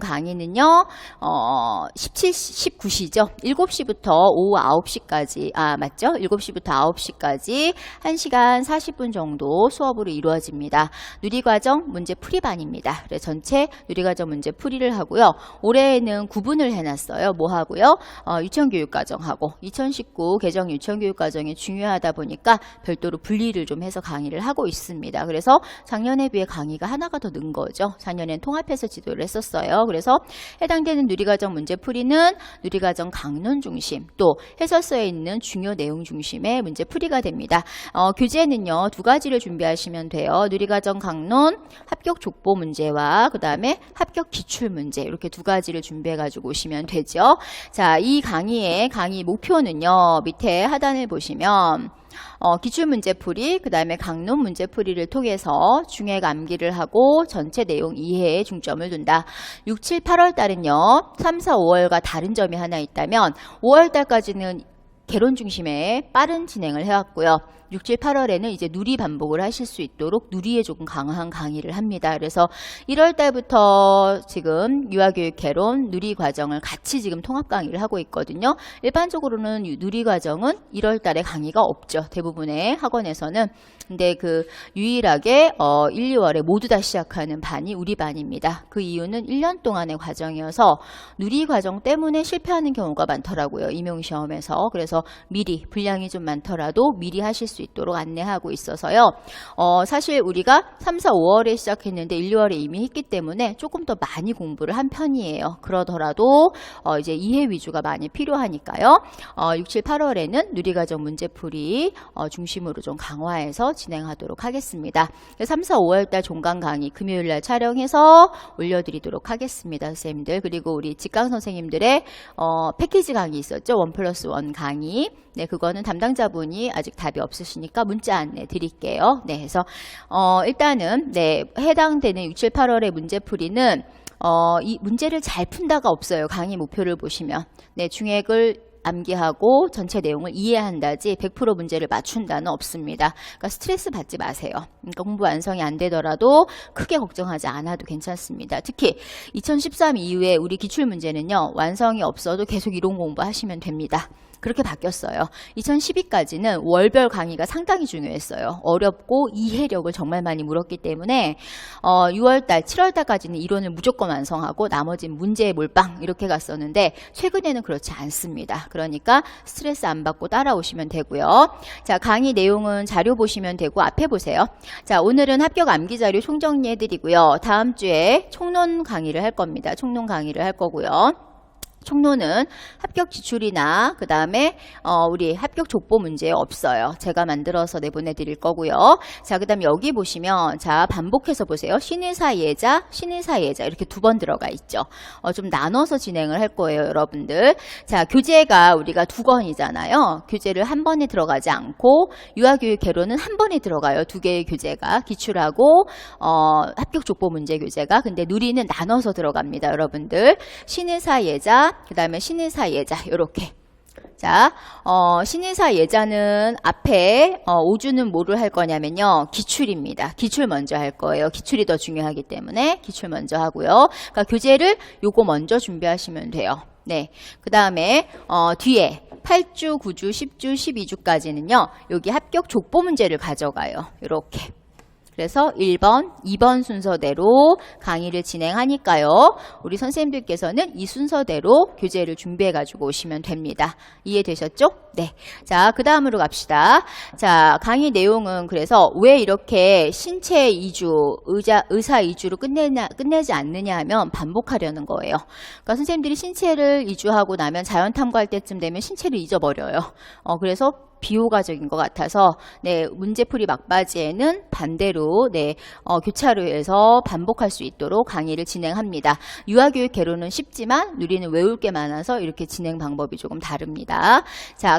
강의는요, 어, 17, 19시죠. 7시부터 오후 9시까지, 아, 맞죠? 7시부터 9시까지 1시간 40분 정도 수업으로 이루어집니다. 누리과정 문제 풀이반입니다. 그래서 전체 누리과정 문제 풀이를 하고요. 올해에는 구분을 해놨어요. 뭐 하고요? 어, 유치원교육과정하고 2019 개정 유치원교육과정이 중요하다 보니까 별도로 분리를 좀 해서 강의를 하고 있습니다. 그래서 작년에 비해 강의가 하나가 더 는 거죠. 작년엔 통합해서 지도를 했었어요. 그래서 해당되는 누리과정 문제 풀이는 누리과정 강론 중심 또 해설서에 있는 중요 내용 중심의 문제 풀이가 됩니다. 어, 교재는요 두 가지를 준비하시면 돼요. 누리과정 강론 합격 족보 문제와 그 다음에 합격 기출 문제 이렇게 두 가지를 준비해 가지고 오시면 되죠. 자, 이 강의의 강의 목표는요 밑에 하단을 보시면 어, 기출 문제풀이, 그 다음에 강론 문제풀이를 통해서 중액 암기를 하고 전체 내용 이해에 중점을 둔다. 6, 7, 8월 달은요, 3, 4, 5월과 다른 점이 하나 있다면 5월 달까지는 개론 중심의 빠른 진행을 해왔고요. 6, 7, 8월에는 이제 누리 반복을 하실 수 있도록 누리에 조금 강한 강의를 합니다. 그래서 1월 달부터 지금 유아교육 개론 누리 과정을 같이 지금 통합 강의를 하고 있거든요. 일반적으로는 유- 누리 과정은 1월 달에 강의가 없죠. 대부분의 학원에서는. 근데 그 유일하게 어 1, 2월에 모두 다 시작하는 반이 우리 반입니다. 그 이유는 1년 동안의 과정이어서 누리 과정 때문에 실패하는 경우가 많더라고요. 임용 시험에서. 그래서 미리 분량이 좀 많더라도 미리 하실 수 있도록 안내하고 있어서요. 어, 사실 우리가 3, 4, 5월에 시작했는데 1, 2월에 이미 했기 때문에 조금 더 많이 공부를 한 편이에요. 그러더라도 어, 이제 이해 위주가 많이 필요하니까요. 어, 6, 7, 8월에는 누리과정 문제풀이 어, 중심으로 좀 강화해서 진행하도록 하겠습니다. 3, 4, 5월 달 종강 강의 금요일 날 촬영해서 올려드리도록 하겠습니다. 선생님들. 그리고 우리 직강 선생님들의 어, 패키지 강의 있었죠. 원 플러스 원 강의. 네, 그거는 담당자분이 아직 답이 없으시 니까 문자 안내 드릴게요. 네, 해서 어, 일단은 네, 해당되는 6, 7, 8월의 문제풀이는 어, 이 문제를 잘 푼다가 없어요. 강의 목표를 보시면. 네, 중액을 암기하고 전체 내용을 이해한다지 100% 문제를 맞춘다는 없습니다. 그러니까 스트레스 받지 마세요. 그러니까 공부 완성이 안 되더라도 크게 걱정하지 않아도 괜찮습니다. 특히 2013 이후에 우리 기출 문제는요. 완성이 없어도 계속 이론 공부하시면 됩니다. 그렇게 바뀌었어요. 2012까지는 월별 강의가 상당히 중요했어요. 어렵고 이해력을 정말 많이 물었기 때문에 어, 6월달, 7월달까지는 이론을 무조건 완성하고 나머지는 문제에 몰빵 이렇게 갔었는데 최근에는 그렇지 않습니다. 그러니까 스트레스 안 받고 따라오시면 되고요. 자 강의 내용은 자료 보시면 되고 앞에 보세요. 자 오늘은 합격 암기 자료 총정리해 드리고요. 다음 주에 총론 강의를 할 겁니다. 총론 강의를 할 거고요. 총론은 합격 지출이나 그 다음에 어, 우리 합격 족보 문제 없어요. 제가 만들어서 내보내 드릴 거고요. 자, 그 다음에 여기 보시면 자 반복해서 보세요. 신의사 예자, 신의사 예자 이렇게 두 번 들어가 있죠. 어, 좀 나눠서 진행을 할 거예요, 여러분들. 자, 교재가 우리가 두 권이잖아요. 교재를 한 번에 들어가지 않고 유아교육 개론은 한 번에 들어가요. 두 개의 교재가 기출하고 어, 합격 족보 문제 교재가 근데 누리는 나눠서 들어갑니다, 여러분들. 신의사 예자 그 다음에 신의사 예자 요렇게 자, 어, 신의사 예자는 앞에 어, 오주는 뭐를 할 거냐면요. 기출입니다. 기출 먼저 할 거예요. 기출이 더 중요하기 때문에 기출 먼저 하고요. 그러니까 교재를 요거 먼저 준비하시면 돼요. 네. 그 다음에 어, 뒤에 8주, 9주, 10주, 12주까지는요. 여기 합격 족보 문제를 가져가요. 요렇게. 그래서 1번, 2번 순서대로 강의를 진행하니까요. 우리 선생님들께서는 이 순서대로 교재를 준비해 가지고 오시면 됩니다. 이해되셨죠? 네. 자, 그 다음으로 갑시다. 자, 강의 내용은 그래서 왜 이렇게 신체 이주, 의자, 의사 이주로 끝내냐, 끝내지 않느냐 하면 반복하려는 거예요. 그러니까 선생님들이 신체를 이주하고 나면 자연 탐구할 때쯤 되면 신체를 잊어버려요. 어, 그래서 비효과적인 것 같아서 네 문제풀이 막바지에는 반대로 네 어, 교차로 해서 반복할 수 있도록 강의를 진행합니다. 유아교육 개론은 쉽지만 누리는 외울 게 많아서 이렇게 진행 방법이 조금 다릅니다. 자